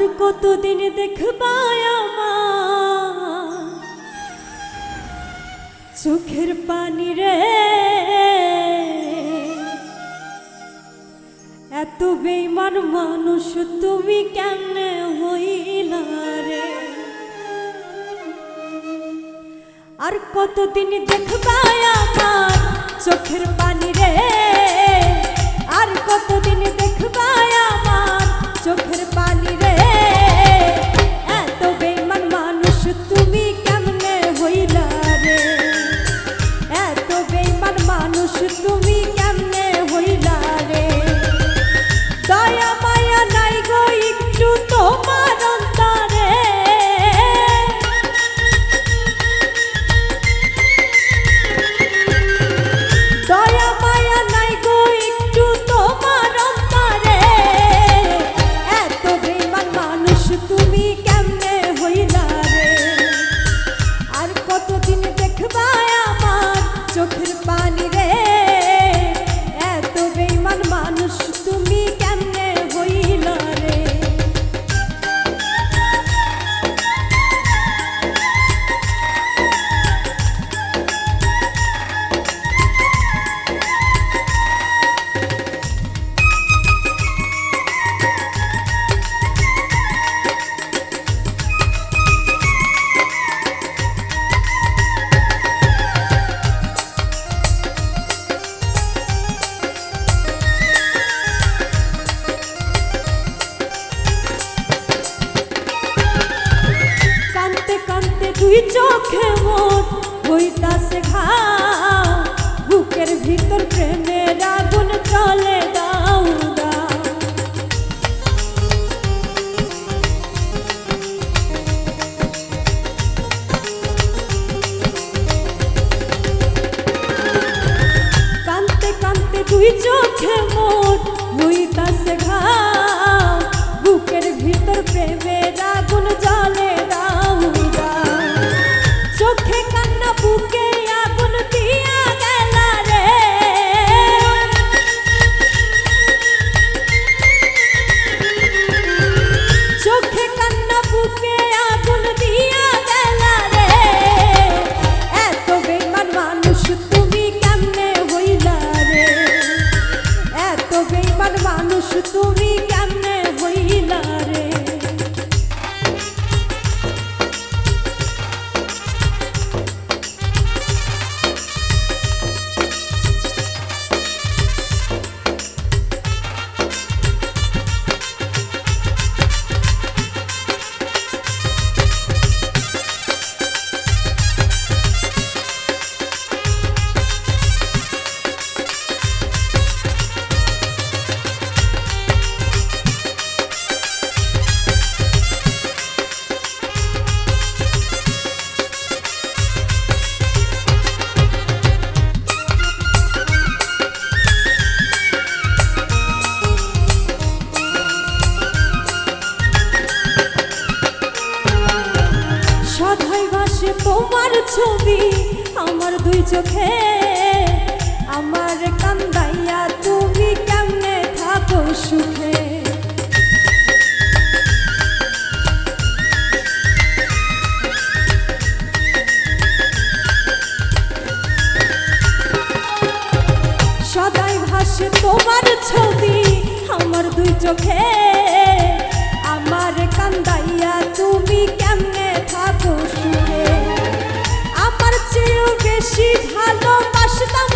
আর কতদিন দেখবায় চোখের পানি রে। এত বেইমান মানুষ তুমি কেমনে হইলা রে? আর কতদিন দেখবায় আমার চোখের পানি রে। ঘাও বুকের ভিতর প্রেমের আগুন চলে দাও কানতে কানতে দুই চোখে মোর হইতাছে ঘাও বুকের ভিতর প্রেমের আগুন জ্বলে ছবি আমার দুই চোখে। আমার কান্দাইয়া তুমি কেমনে থাকো সুখে? সদাই ভাসে তোমার ছবি আমার দুই চোখে। আমার কান্দাইয়া চেয়েও বেশি ভালোবাসতাম।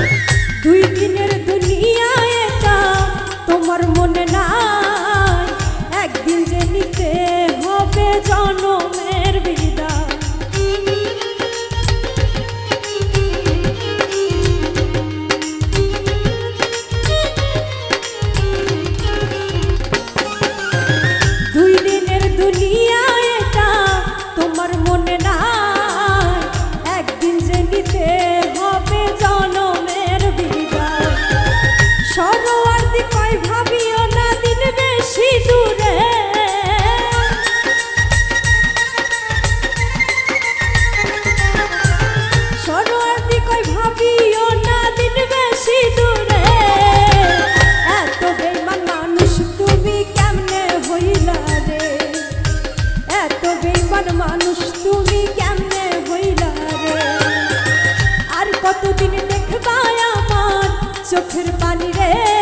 Yeah. চোখের পানি রে।